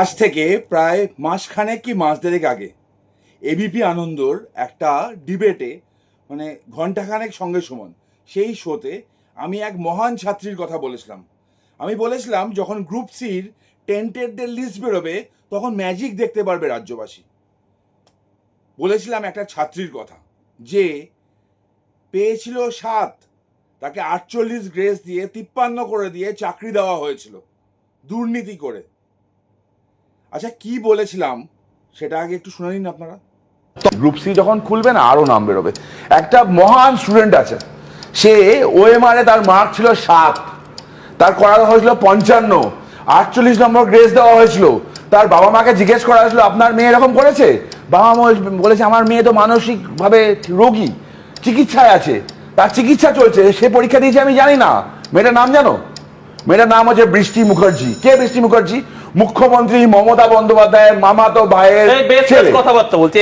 আজ থেকে প্রায় মাসখানেক কি মাস দেড়েক আগে এবিপি আনন্দর একটা ডিবেটে মানে ঘন্টাখানেক সঙ্গে সমান, সেই শোতে আমি এক মহান ছাত্রীর কথা বলেছিলাম। আমি বলেছিলাম, যখন গ্রুপ সির টেন্টেডদের লিস্ট বেরোবে, তখন ম্যাজিক দেখতে পারবে রাজ্যবাসী। বলেছিলাম একটা ছাত্রীর কথা, যে পেয়েছিল সাত, তাকে আটচল্লিশ গ্রেস দিয়ে তিপ্পান্ন করে দিয়ে চাকরি দেওয়া হয়েছিল, দুর্নীতি করে। আচ্ছা কি বলেছিলাম? সেটা আগে একটু শুনে নিন আপনারা। গ্রুপ সি যখন খুলবে না, আরও নাম বেরোবে। একটা মহান স্টুডেন্ট আছে। সে ওএমআর তার মার্ক ছিল সাত। তার করা হয়েছিল পঞ্চান্ন। আটচল্লিশ নম্বর গ্রেস দেওয়া হয়েছিল। তার বাবা মাকে জিজ্ঞেস করা হয়েছিল, আপনার মেয়ে এরকম করেছে? বাবা মা বলেছে আমার মেয়ে তো মানসিকভাবে রোগী, চিকিৎসায় আছে। তার চিকিৎসা চলছে। সে পরীক্ষা দিয়েছে, আমি জানি না। মেয়েটার নাম জানো? মেয়েটার নাম হচ্ছে বৃষ্টি মুখার্জি। কে বৃষ্টি মুখার্জি? মুখ্যমন্ত্রী মমতা বন্দ্যোপাধ্যায়ের মামাতো ভাইয়ের ছেলে। কথাবার্তা বলছে।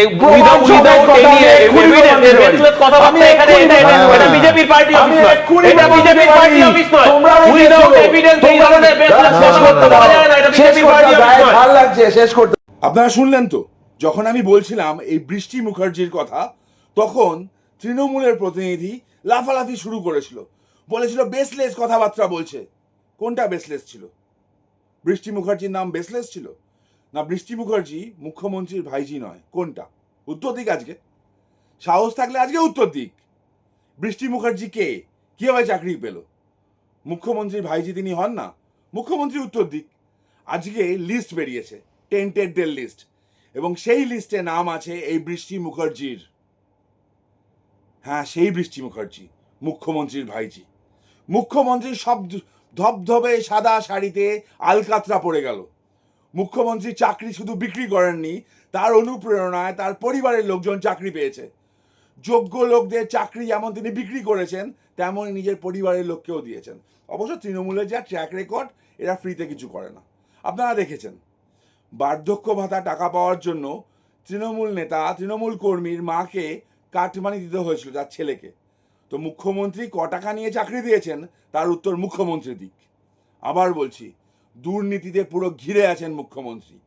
আপনারা শুনলেন তো যখন আমি বলছিলাম এই বৃষ্টি মুখার্জির কথা তখন তৃণমূলের প্রতিনিধি লাফালাফি শুরু করেছিল। বলেছিল বেসলেস কথাবার্তা বলছে। কোনটা বেসলেস ছিল? বৃষ্টি মুখার্জির নাম বেসলেস ছিল? না, বৃষ্টি মুখার্জি মুখ্যমন্ত্রীর ভাইজি নয়। কোনটা? উত্তর দিক আজকে। সাহস থাকলে আজকে উত্তর দিক। বৃষ্টি মুখার্জি কে? কীভাবে চাকরি পেল? মুখ্যমন্ত্রীর ভাইজি তিনি হন না? মুখ্যমন্ত্রী উত্তর দিক। আজকে লিস্ট বেরিয়েছে টেন্টেডদের লিস্ট এবং সেই লিস্টে নাম আছে এই বৃষ্টি মুখার্জির। হ্যাঁ সেই বৃষ্টি মুখার্জি, মুখ্যমন্ত্রীর ভাইজি। মুখ্যমন্ত্রী সব ধবধবে সাদা শাড়িতে আলকাতরা পড়ে গেল। মুখ্যমন্ত্রী চাকরি শুধু বিক্রি করেননি, তার অনুপ্রেরণায় তার পরিবারের লোকজন চাকরি পেয়েছে। যোগ্য লোকদের চাকরি যেমন তিনি বিক্রি করেছেন, তেমনই নিজের পরিবারের লোককেও দিয়েছেন। অবশ্য তৃণমূলের যা ট্র্যাক রেকর্ড এরা ফ্রিতে কিছু করে না। আপনারা দেখেছেন, বার্ধক্য ভাতা টাকা পাওয়ার জন্য তৃণমূল নেতা, তৃণমূল কর্মীর মাকে কাটমানি দিতে হয়েছিল তার ছেলেকে। তো মুখ্যমন্ত্রী ক টাকা নিয়ে চাকরি দিয়েছেন, তার উত্তর মুখ্যমন্ত্রী দিক। আবার বলছি, দুর্নীতিতে পুরো ঘিরে আছেন মুখ্যমন্ত্রী।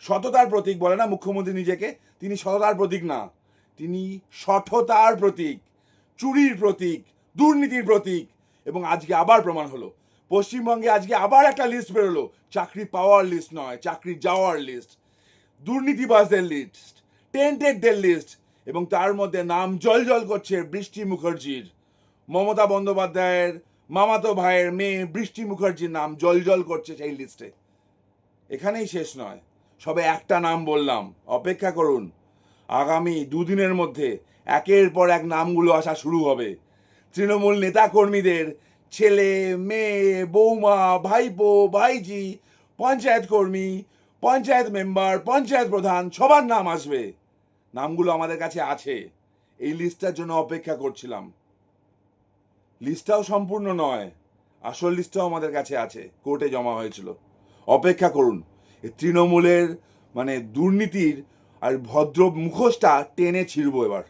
সততার প্রতীক বলে না মুখ্যমন্ত্রী নিজেকে? তিনি সততার প্রতীক না। তিনি সঠতার প্রতীক, চুরির প্রতীক, দুর্নীতির প্রতীক। এবং আজকে আবার প্রমাণ হলো। পশ্চিমবঙ্গে আজকে আবার একটা লিস্ট বেরোলো। চাকরি পাওয়ার লিস্ট নয়, চাকরি যাওয়ার লিস্ট দুর্নীতিবাজদের লিস্ট টেন্টেডদের লিস্ট এবং তার মধ্যে নাম জল জল করছে বৃষ্টি মুখার্জির। মমতা বন্দ্যোপাধ্যায়ের মামাতো ভাইয়ের মেয়ে বৃষ্টি মুখার্জির নাম জল জল করছে সেই লিস্টে এখানেই শেষ নয়। সবে একটা নাম বললাম। অপেক্ষা করুন। আগামী দুদিনের মধ্যে একের পর এক নামগুলো আসা শুরু হবে। তৃণমূল নেতাকর্মীদের ছেলে, মেয়ে, বৌমা, ভাইপো, ভাইজি, পঞ্চায়েত কর্মী, পঞ্চায়েত মেম্বার, পঞ্চায়েত প্রধান সবার নাম আসবে। নামগুলো আমাদের কাছে আছে। এই লিস্টটার জন্য অপেক্ষা করছিলাম। লিস্টটাও সম্পূর্ণ নয়, আসল লিস্টটাও আমাদের কাছে আছে, কোর্টে জমা হয়েছিল। অপেক্ষা করুন তৃণমূলের মানে দুর্নীতির আর ভদ্র মুখোশটা টেনে ছিঁড়বো এবার।